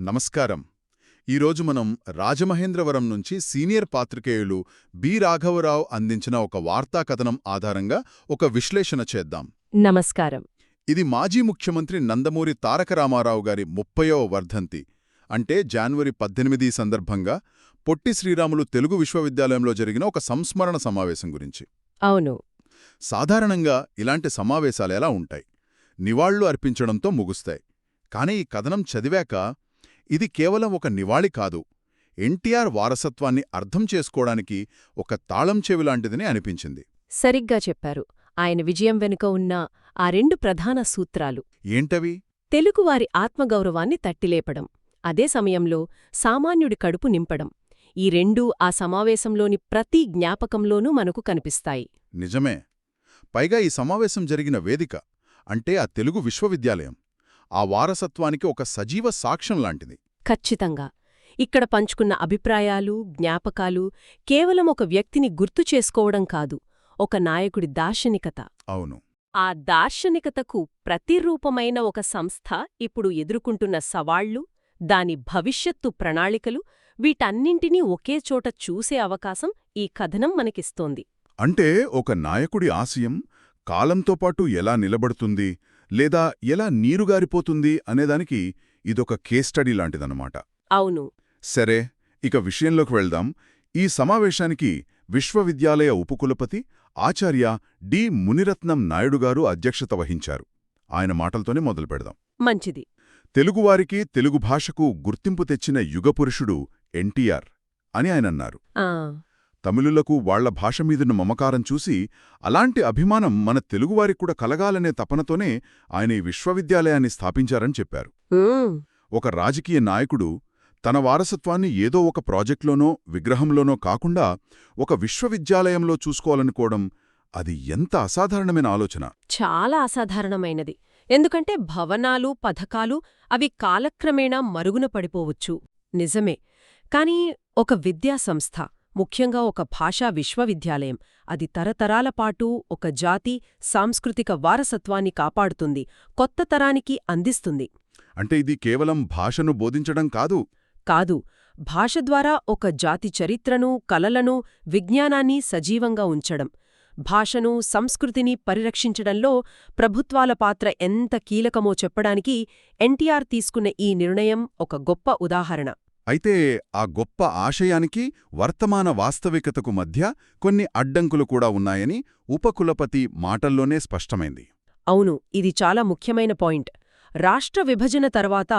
నమస్కారం. ఈరోజు మనం రాజమహేంద్రవరం నుంచి సీనియర్ పాత్రికేయులు బి. రాఘవరావు అందించిన ఒక వార్తా కథనం ఆధారంగా ఒక విశ్లేషణ చేద్దాం. నమస్కారం. ఇది మాజీ ముఖ్యమంత్రి నందమూరి తారక రామారావు గారి ముప్పయో వర్ధంతి. అంటే జనవరి పద్దెనిమిది సందర్భంగా పొట్టి శ్రీరాములు తెలుగు విశ్వవిద్యాలయంలో జరిగిన ఒక సంస్మరణ సమావేశం గురించి. అవును. సాధారణంగా ఇలాంటి సమావేశాలు ఎలా ఉంటాయి? నివాళులు అర్పించడంతో ముగుస్తాయి. కానీ ఈ కథనం చదివాక ఇది కేవలం ఒక నివాళి కాదు. ఎన్టీఆర్ వారసత్వాన్ని అర్థం చేసుకోవడానికి ఒక తాళం చెవిలాంటిదని అనిపించింది. సరిగ్గా చెప్పారు. ఆయన విజయం వెనుక ఉన్న ఆ రెండు ప్రధాన సూత్రాలు. ఏంటవి? తెలుగువారి ఆత్మగౌరవాన్ని తట్టిలేపడం అదే సమయంలో సామాన్యుడి కడుపు నింపడం. ఈ రెండూ ఆ సమావేశంలోని ప్రతి జ్ఞాపకంలోనూ మనకు కనిపిస్తాయి. నిజమే. పైగా ఈ సమావేశం జరిగిన వేదిక అంటే ఆ తెలుగు విశ్వవిద్యాలయం. ఆ వారసత్వానికి ఒక సజీవ సాక్ష్యం లాంటిది. ఖచ్చితంగా. ఇక్కడ పంచుకున్న అభిప్రాయాలు జ్ఞాపకాలు కేవలం ఒక వ్యక్తిని గుర్తు చేసుకోవడం కాదు ఒక నాయకుడి దార్శనికత. అవును. ఆ దార్శనికతకు ప్రతిరూపమైన ఒక సంస్థ ఇప్పుడు ఎదుర్కొంటున్న సవాళ్ళు దాని భవిష్యత్తు ప్రణాళికలు వీటన్నింటినీ ఒకే చోట చూసే అవకాశం ఈ కథనం మనకిస్తోంది. అంటే ఒక నాయకుడి ఆశయం కాలంతో పాటు ఎలా నిలబడుతుంది లేదా ఎలా నీరుగారిపోతుంది అనేదానికి ఇదొక కేస్ స్టడీ లాంటిదన్నమాట. అవును. సరే ఇక విషయంలోకి వెళ్దాం. ఈ సమావేశానికి విశ్వవిద్యాలయ ఉపకులపతి ఆచార్య డి. మునిరత్నం నాయుడుగారు అధ్యక్షత వహించారు. ఆయన మాటలతోనే మొదలు పెడదాం. మంచిది. తెలుగువారికి తెలుగు భాషకు గుర్తింపు తెచ్చిన యుగపురుషుడు ఎన్టీఆర్ అని ఆయనన్నారు. తమిళులకు వాళ్ళ భాష మీదున్న మమకారం చూసి అలాంటి అభిమానం మన తెలుగువారికి కూడా కలగాలనే తపనతోనే ఆయన ఈ విశ్వవిద్యాలయాన్ని స్థాపించారని చెప్పారు. ఒక రాజకీయ నాయకుడు తన వారసత్వాన్ని ఏదో ఒక ప్రాజెక్ట్లోనో విగ్రహంలోనో కాకుండా ఒక విశ్వవిద్యాలయంలో చూసుకోవాలనుకోవడం అది ఎంత అసాధారణమైన ఆలోచన. చాలా అసాధారణమైనది. ఎందుకంటే భవనాలు పథకాలు అవి కాలక్రమేణా మరుగున పడిపోవచ్చు. నిజమే. కాని ఒక విద్యా సంస్థ ముఖ్యంగా ఒక భాషా విశ్వవిద్యాలయం. అది తరతరాల పాటు ఒక జాతి సాంస్కృతిక వారసత్వాన్ని కాపాడుతుంది కొత్త తరానికి అందిస్తుంది. అంటే ఇది కేవలం భాషను బోధించడం కాదు? కాదు. భాష ద్వారా ఒక జాతి చరిత్రను కలలను విజ్ఞానాన్ని సజీవంగా ఉంచడం. భాషను సంస్కృతిని పరిరక్షించడంలో ప్రభుత్వాల పాత్ర ఎంత కీలకమో చెప్పడానికి ఎన్టీఆర్ తీసుకున్న ఈ నిర్ణయం ఒక గొప్ప ఉదాహరణ. అయితే ఆ గొప్ప ఆశయానికి వర్తమాన వాస్తవికతకు మధ్య కొన్ని అడ్డంకులు కూడా ఉన్నాయని ఉపకులపతి మాటల్లోనే స్పష్టమైంది. అవును ఇది చాలా ముఖ్యమైన పాయింట్. రాష్ట్ర విభజన తర్వాత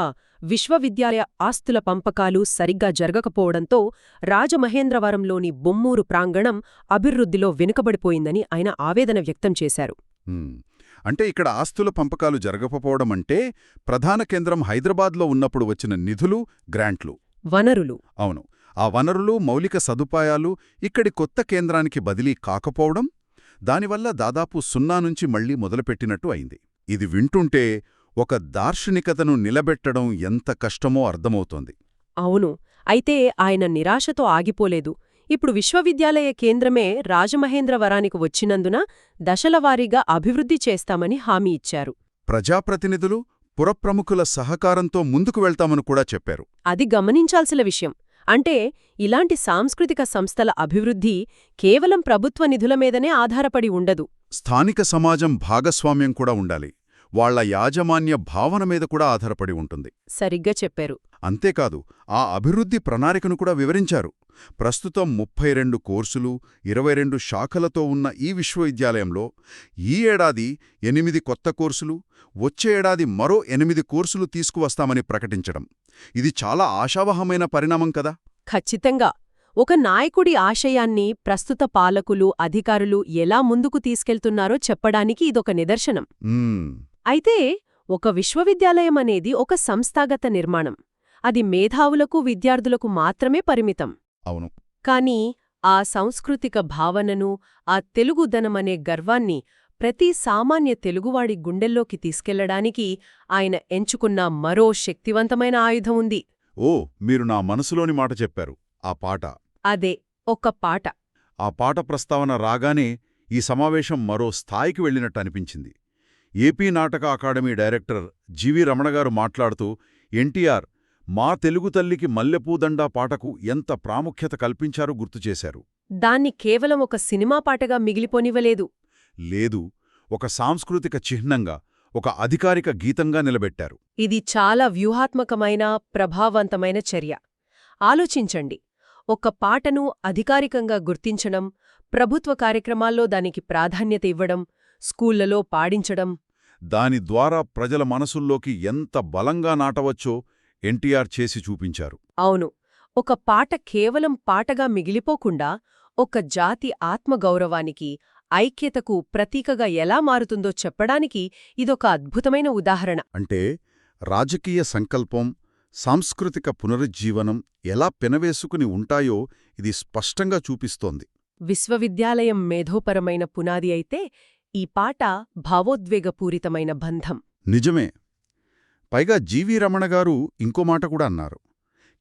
విశ్వవిద్యాలయ ఆస్తుల పంపకాలు సరిగ్గా జరగకపోవడంతో రాజమహేంద్రవరంలోని బొమ్మూరు ప్రాంగణం అభివృద్ధిలో వెనుకబడిపోయిందని ఆయన ఆవేదన వ్యక్తం చేశారు. అంటే ఇక్కడ ఆస్తుల పంపకాలు జరగకపోవడం అంటే ప్రధాన కేంద్రం హైదరాబాద్లో ఉన్నప్పుడు వచ్చిన నిధులు గ్రాంట్లు. వనరులు. అవును. ఆ వనరులు మౌలిక సదుపాయాలు ఇక్కడి కొత్త కేంద్రానికి బదిలీ కాకపోవడం దానివల్ల దాదాపు సున్నా నుంచి మళ్ళీ మొదలుపెట్టినట్టు అయింది. ఇది వింటుంటే ఒక దార్శనికతను నిలబెట్టడం ఎంత కష్టమో అర్థమవుతోంది. అవును. అయితే ఆయన నిరాశతో ఆగిపోలేదు. ఇప్పుడు విశ్వవిద్యాలయ కేంద్రమే రాజమహేంద్రవరానికి వచ్చినందున దశలవారీగా అభివృద్ధి చేస్తామని హామీ ఇచ్చారు. ప్రజాప్రతినిధులు పురప్రముఖుల సహకారంతో ముందుకు వెళ్తామని కూడా చెప్పారు. అది గమనించాల్సిన విషయం. అంటే ఇలాంటి సాంస్కృతిక సంస్థల అభివృద్ధి కేవలం ప్రభుత్వ నిధుల మీదనే ఆధారపడి ఉండదు. స్థానిక సమాజం భాగస్వామ్యం కూడా ఉండాలి. వాళ్ళ యాజమాన్య భావన మీద కూడా ఆధారపడి ఉంటుంది. సరిగ్గా చెప్పారు. అంతేకాదు ఆ అభివృద్ధి ప్రణాళికను కూడా వివరించారు. ప్రస్తుతం ముప్పై రెండు కోర్సులు ఇరవై రెండు శాఖలతో ఉన్న ఈ విశ్వవిద్యాలయంలో ఈ ఏడాది ఎనిమిది కొత్త కోర్సులు వచ్చే ఏడాది మరో ఎనిమిది కోర్సులు తీసుకువస్తామని ప్రకటించడం. ఇది చాలా ఆశావహమైన పరిణామం కదా? ఖచ్చితంగా. ఒక నాయకుడి ఆశయాన్ని ప్రస్తుత పాలకులు అధికారులు ఎలా ముందుకు తీసుకెళ్తున్నారో చెప్పడానికి ఇదొక నిదర్శనం. అయితే ఒక విశ్వవిద్యాలయం అనేది ఒక సంస్థాగత నిర్మాణం. అది మేధావులకు విద్యార్థులకు మాత్రమే పరిమితం. అవును. కాని ఆ సాంస్కృతిక భావనను ఆ తెలుగుదనమనే గర్వాన్ని ప్రతి సామాన్య తెలుగువాడి గుండెల్లోకి తీసుకెళ్ళడానికి ఆయన ఎంచుకున్న మరో శక్తివంతమైన ఆయుధం ఉంది. ఓ మీరు నా మనసులోని మాట చెప్పారు. ఆ పాట. అదే ఒక పాట. ఆ పాట ప్రస్తావన రాగానే ఈ సమావేశం మరో స్థాయికి వెళ్ళినట్టు అనిపించింది. ఏపీ నాటక అకాడమీ డైరెక్టర్ జివి రమణగారు మాట్లాడుతూ ఎన్టీఆర్ మా తెలుగు తల్లికి మల్లెపూదండా పాటకు ఎంత ప్రాముఖ్యత కల్పించారో గుర్తుచేశారు దాన్ని కేవలం ఒక సినిమా పాటగా మిగిలిపోనివ్వలేదు. లేదు ఒక సాంస్కృతిక చిహ్నంగా ఒక అధికారిక గీతంగా నిలబెట్టారు. ఇది చాలా వ్యూహాత్మకమైన ప్రభావవంతమైన చర్య. ఆలోచించండి ఒక పాటను అధికారికంగా గుర్తించడం ప్రభుత్వ కార్యక్రమాల్లో దానికి ప్రాధాన్యత ఇవ్వడం స్కూళ్ళలో పాడించడం. దాని ద్వారా ప్రజల మనసుల్లోకి ఎంత బలంగా నాటవచ్చో ఎన్టీఆర్ చేసి చూపించారు. అవును ఒక పాట కేవలం పాటగా మిగిలిపోకుండా ఒక జాతి ఆత్మగౌరవానికి ఐక్యతకు ప్రతీకగా ఎలా మారుతుందో చెప్పడానికి ఇదొక అద్భుతమైన ఉదాహరణ. అంటే రాజకీయ సంకల్పం సాంస్కృతిక పునరుజ్జీవనం ఎలా పెనవేసుకుని ఉంటాయో ఇది స్పష్టంగా చూపిస్తోంది. విశ్వవిద్యాలయం మేధోపరమైన పునాది అయితే ఈ పాట భావోద్వేగపూరితమైన బంధం. నిజమే. పైగా జీవి రమణ గారు ఇంకో మాట కూడా అన్నారు.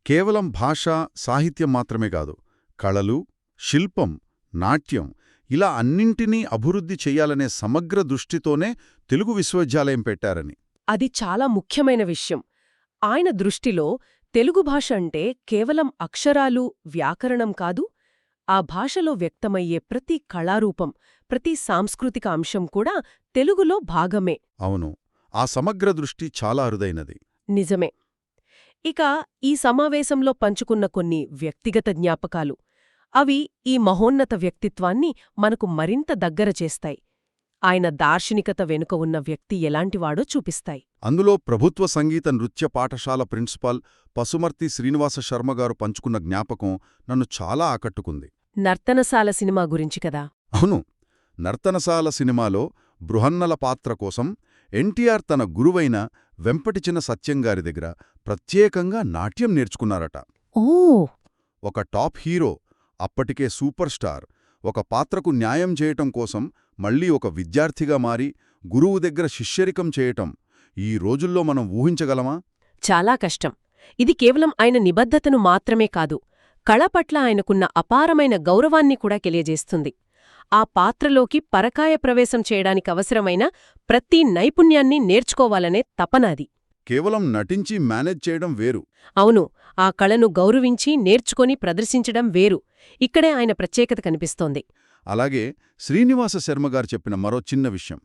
కేవలం భాష సాహిత్యం మాత్రమే కాదు కళలు శిల్పం నాట్యం ఇలా అన్నింటినీ అభివృద్ధి చెయ్యాలనే సమగ్ర దృష్టితోనే తెలుగు విశ్వవిద్యాలయం పెట్టారని. అది చాలా ముఖ్యమైన విషయం. ఆయన దృష్టిలో తెలుగు భాష అంటే కేవలం అక్షరాలు వ్యాకరణం కాదు ఆ భాషలో వ్యక్తమయ్యే ప్రతి కళారూపం ప్రతి సాంస్కృతిక అంశం కూడా తెలుగులో భాగమే. అవును. ఆ సమగ్ర దృష్టి చాలా అరుదైనది. నిజమే. ఇక ఈ సమావేశంలో పంచుకున్న కొన్ని వ్యక్తిగత జ్ఞాపకాలు. అవి ఈ మహోన్నత వ్యక్తిత్వాన్ని మనకు మరింత దగ్గర చేస్తాయి. ఆయన దార్శనికత వెనుక ఉన్న వ్యక్తి ఎలాంటివాడో చూపిస్తాయి. అందులో ప్రభుత్వ సంగీత నృత్య పాఠశాల ప్రిన్సిపాల్ పసుమర్తి శ్రీనివాస శర్మగారు పంచుకున్న జ్ఞాపకం నన్ను చాలా ఆకట్టుకుంది. నర్తనశాల సినిమా గురించి కదా? అవును. నర్తనశాల సినిమాలో బృహన్నల పాత్ర కోసం ఎన్టీఆర్ తన గురువైన వెంపటిచిన సత్యంగారి దగ్గర ప్రత్యేకంగా నాట్యం నేర్చుకున్నారట. ఓ! ఒక టాప్ హీరో అప్పటికే సూపర్ స్టార్ ఒక పాత్రకు న్యాయం చేయటం కోసం మళ్ళీ ఒక విద్యార్థిగా మారి గురువు దగ్గర శిష్యరికం చేయటం ఈ రోజుల్లో మనం ఊహించగలమా? చాలా కష్టం. ఇది కేవలం ఆయన నిబద్ధతను మాత్రమే కాదు కళ పట్ల ఆయనకున్న అపారమైన గౌరవాన్ని కూడా తెలియజేస్తుంది. ఆ పాత్రలోకి పరకాయ ప్రవేశం చేయడానికి అవసరమైన ప్రతి నైపుణ్యాన్ని నేర్చుకోవాలనే తపనాది కేవలం నటించి మేనేజ్ చేయడం వేరు. అవును ఆ కళను గౌరవించి నేర్చుకొని ప్రదర్శించడం వేరు. ఇక్కడే ఆయన ప్రత్యేకత కనిపిస్తోంది. అలాగే శ్రీనివాస శర్మగారు చెప్పిన మరో చిన్న విషయం.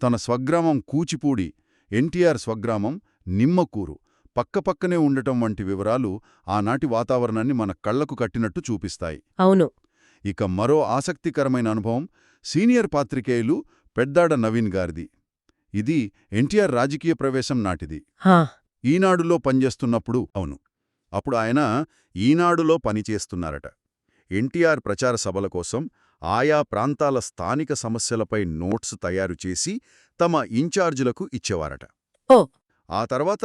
తన స్వగ్రామం కూచిపూడి ఎన్టీఆర్ స్వగ్రామం నిమ్మకూరు. పక్కపక్కనే ఉండటం వంటి వివరాలు ఆనాటి వాతావరణాన్ని మన కళ్ళకు కట్టినట్టు చూపిస్తాయి. అవును. ఇక మరో ఆసక్తికరమైన అనుభవం సీనియర్ పాత్రికేయులు పెద్దాడ నవీన్ గారిది. ఇది ఎన్టీఆర్ రాజకీయ ప్రవేశం నాటిది. ఈనాడులో పనిచేస్తున్నప్పుడు అవును. అప్పుడు ఆయన ఈనాడులో పనిచేస్తున్నారట. ఎన్టీఆర్ ప్రచార సభల కోసం ఆయా ప్రాంతాల స్థానిక సమస్యలపై నోట్స్ తయారుచేసి తమ ఇన్ఛార్జులకు ఇచ్చేవారట. ఓ. ఆ తర్వాత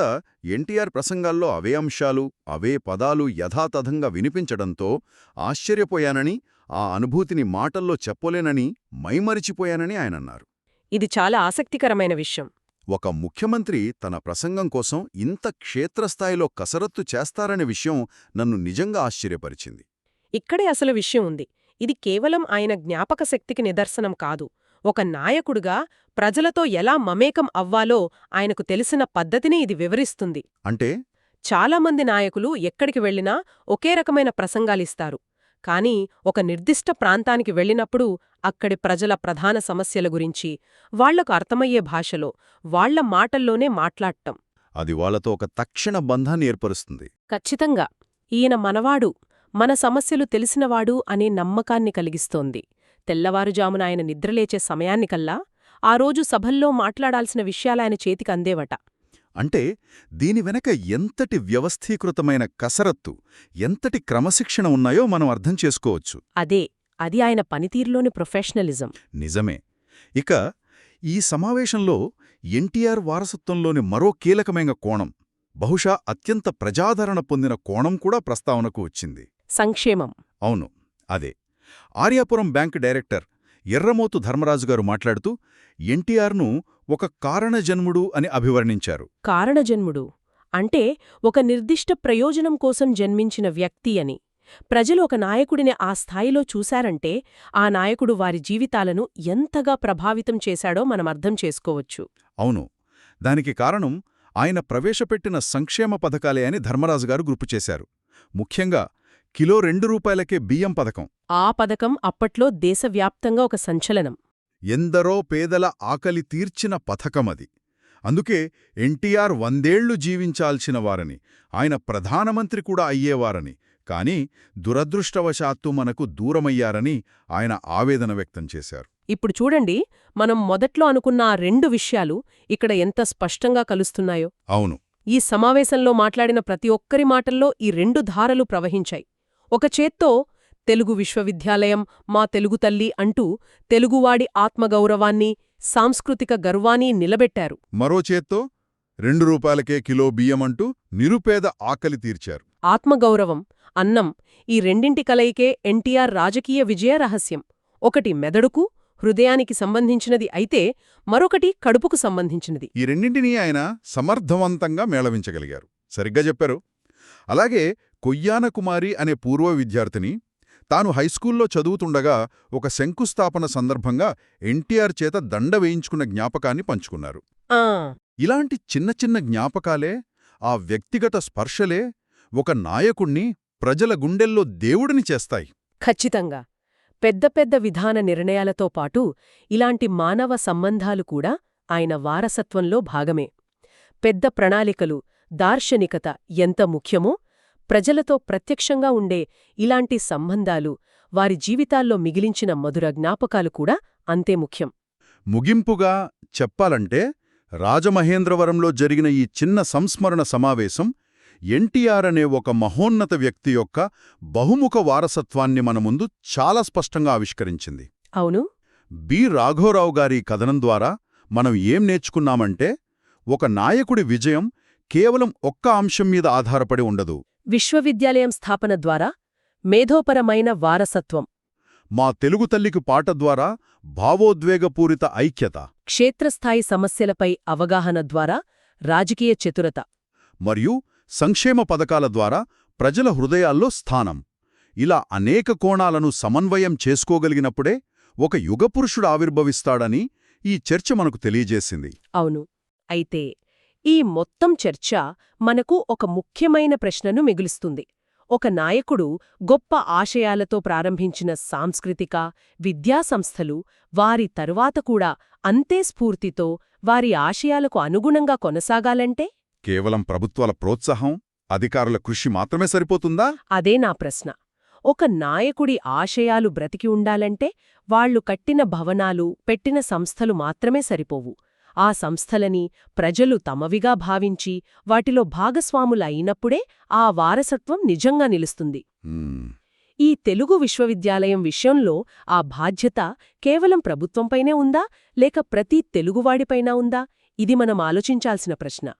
ఎన్టీఆర్ ప్రసంగాల్లో అవే అంశాలు అవే పదాలు యథాతథంగా వినిపించడంతో ఆశ్చర్యపోయానని ఆ అనుభూతిని మాటల్లో చెప్పలేనని మైమరిచిపోయానని ఆయనన్నారు ఇది చాలా ఆసక్తికరమైన విషయం. ఒక ముఖ్యమంత్రి తన ప్రసంగం కోసం ఇంత క్షేత్రస్థాయిలో కసరత్తు చేస్తారనే విషయం నన్ను నిజంగా ఆశ్చర్యపరిచింది. ఇక్కడే అసలు విషయం ఉంది. ఇది కేవలం ఆయన జ్ఞాపక శక్తికి నిదర్శనం కాదు. ఒక నాయకుడుగా ప్రజలతో ఎలా మమేకం అవ్వాలో ఆయనకు తెలిసిన పద్ధతిని ఇది వివరిస్తుంది. అంటే? చాలామంది నాయకులు ఎక్కడికి వెళ్ళినా ఒకే రకమైన ప్రసంగాలిస్తారు. కానీ ఒక నిర్దిష్ట ప్రాంతానికి వెళ్ళినప్పుడు అక్కడి ప్రజల ప్రధాన సమస్యల గురించి వాళ్ళకు అర్థమయ్యే భాషలో వాళ్ళ మాటల్లోనే మాట్లాడటం. అది వాళ్ళతో ఒక తక్షణ బంధాన్ని ఏర్పరుస్తుంది. ఖచ్చితంగా. ఈయన మనవాడు మన సమస్యలు తెలిసినవాడు అనే నమ్మకాన్ని కలిగిస్తోంది. తెల్లవారుజామున ఆయన నిద్రలేచే సమయానికల్లా ఆ రోజు సభల్లో మాట్లాడాల్సిన విషయాలాయన చేతికి అందేవట. అంటే దీని వెనక ఎంతటి వ్యవస్థీకృతమైన కసరత్తు ఎంతటి క్రమశిక్షణ ఉన్నాయో మనం అర్థం చేసుకోవచ్చు. అదే అది ఆయన పనితీరులోని ప్రొఫెషనలిజం. నిజమే. ఇక ఈ సమావేశంలో ఎన్టీఆర్ వారసత్వంలోని మరో కీలకమైన కోణం బహుశా అత్యంత ప్రజాదరణ పొందిన కోణం కూడా ప్రస్తావనకు వచ్చింది. సంక్షేమం. అవును అదే. ఆర్యాపురం బ్యాంక్ డైరెక్టర్ ఎర్రమోతు ధర్మరాజు గారు మాట్లాడుతూ ఎన్టీఆర్ను ఒక కారణజన్ముడు అని అభివర్ణించారు. కారణజన్ముడు? అంటే ఒక నిర్దిష్ట ప్రయోజనం కోసం జన్మించిన వ్యక్తి అని. ప్రజలు ఒక నాయకుడిని ఆ స్థాయిలో చూశారంటే ఆ నాయకుడు వారి జీవితాలను ఎంతగా ప్రభావితం చేశాడో మనం అర్థం చేసుకోవచ్చు. అవును. దానికి కారణం ఆయన ప్రవేశపెట్టిన సంక్షేమ పథకాలే అని ధర్మరాజు గారు గుర్తు చేశారు. ముఖ్యంగా కిలో రెండు రూపాయలకే బియ్యం పథకం. ఆ పథకం అప్పట్లో దేశవ్యాప్తంగా ఒక సంచలనం. ఎందరో పేదల ఆకలి తీర్చిన పథకమది అందుకే ఎన్టీఆర్ వందేళ్ళు జీవించాల్సిన వారని ఆయన ప్రధానమంత్రి కూడా అయ్యేవారని కాని దురదృష్టవశాత్తు మనకు దూరమయ్యారని ఆయన ఆవేదన వ్యక్తం చేశారు. ఇప్పుడు చూడండి మనం మొదట్లో అనుకున్న ఆ రెండు విషయాలు ఇక్కడ ఎంత స్పష్టంగా కలుస్తున్నాయో. అవును. ఈ సమావేశంలో మాట్లాడిన ప్రతి ఒక్కరి మాటల్లో ఈ రెండు ధారలు ప్రవహించాయి. ఒక చేత్తో తెలుగు విశ్వవిద్యాలయం మా తెలుగు తల్లి అంటూ తెలుగువాడి ఆత్మగౌరవాన్ని సాంస్కృతిక గర్వాన్ని నిలబెట్టారు. మరో చేత్తో రెండు రూపాయలకే కిలో బియ్యమంటూ నిరుపేద ఆకలి తీర్చారు. ఆత్మగౌరవం అన్నం ఈ రెండింటి కలయికే ఎన్టీఆర్ రాజకీయ విజయ రహస్యం. ఒకటి మెదడుకు హృదయానికి సంబంధించినది అయితే మరొకటి కడుపుకు సంబంధించినది. ఈ రెండింటినీ ఆయన సమర్థవంతంగా మేళవించగలిగారు. సరిగ్గా చెప్పారు. అలాగే కొయ్యాన కుమారి అనే పూర్వ విద్యార్థిని తాను హైస్కూల్లో చదువుతుండగా ఒక శంకుస్థాపన సందర్భంగా ఎన్టీఆర్ చేత దండ వేయించుకున్న జ్ఞాపకాన్ని పంచుకున్నారు. ఆ. ఇలాంటి చిన్న చిన్న జ్ఞాపకాలే ఆ వ్యక్తిగత స్పర్శలే ఒక నాయకుణ్ణి ప్రజల గుండెల్లో దేవుడిని చేస్తాయి. ఖచ్చితంగా. పెద్ద పెద్ద విధాన నిర్ణయాలతో పాటు ఇలాంటి మానవ సంబంధాలు కూడా ఆయన వారసత్వంలో భాగమే. పెద్ద ప్రణాళికలు దార్శనికత ఎంత ముఖ్యమో ప్రజలతో ప్రత్యక్షంగా ఉండే ఇలాంటి సంబంధాలు వారి జీవితాల్లో మిగిలించిన మధుర జ్ఞాపకాలు కూడా అంతే ముఖ్యం. ముగింపుగా చెప్పాలంటే రాజమహేంద్రవరంలో జరిగిన ఈ చిన్న సంస్మరణ సమావేశం ఎన్టీఆర్ అనే ఒక మహోన్నత వ్యక్తి యొక్క బహుముఖ వారసత్వాన్ని మన ముందు చాలా స్పష్టంగా ఆవిష్కరించింది. అవును. బి. రాఘవరావు గారి కథనం ద్వారా మనం ఏం నేర్చుకున్నామంటే ఒక నాయకుడి విజయం కేవలం ఒక్క అంశం మీద ఆధారపడి ఉండదు. విశ్వవిద్యాలయం స్థాపన ద్వారా మేధోపరమైన వారసత్వం. మా తెలుగు తల్లికి పాట ద్వారా భావోద్వేగపూరిత ఐక్యత. క్షేత్రస్థాయి సమస్యలపై అవగాహన ద్వారా రాజకీయ చతురత. మరియు సంక్షేమ పథకాల ద్వారా ప్రజల హృదయాల్లో స్థానం. ఇలా అనేక కోణాలను సమన్వయం చేసుకోగలిగినప్పుడే ఒక యుగపురుషుడు ఆవిర్భవిస్తాడని ఈ చర్చ మనకు తెలియజేసింది. అవును. అయితే ఈ మొత్తం చర్చ మనకు ఒక ముఖ్యమైన ప్రశ్నను మిగులుస్తుంది. ఒక నాయకుడు గొప్ప ఆశయాలతో ప్రారంభించిన సాంస్కృతిక విద్యా సంస్థలు వారి తరువాత కూడా అంతే స్ఫూర్తితో వారి ఆశయాలకు అనుగుణంగా కొనసాగాలంటే? కేవలం ప్రభుత్వాల ప్రోత్సాహం అధికారుల కృషి మాత్రమే సరిపోతుందా? అదే నా ప్రశ్న. ఒక నాయకుడి ఆశయాలు బ్రతికి ఉండాలంటే వాళ్ళు కట్టిన భవనాలు పెట్టిన సంస్థలు మాత్రమే సరిపోవు. ఆ సంస్థలని ప్రజలు తమవిగా భావించి వాటిలో భాగస్వాములు అయినప్పుడే ఆ వారసత్వం నిజంగా నిలుస్తుంది. ఈ తెలుగు విశ్వవిద్యాలయం విషయంలో ఆ బాధ్యత కేవలం ప్రభుత్వంపైనే ఉందా లేక ప్రతి తెలుగువాడిపైనా ఉందా? ఇది మనం ఆలోచించాల్సిన ప్రశ్న.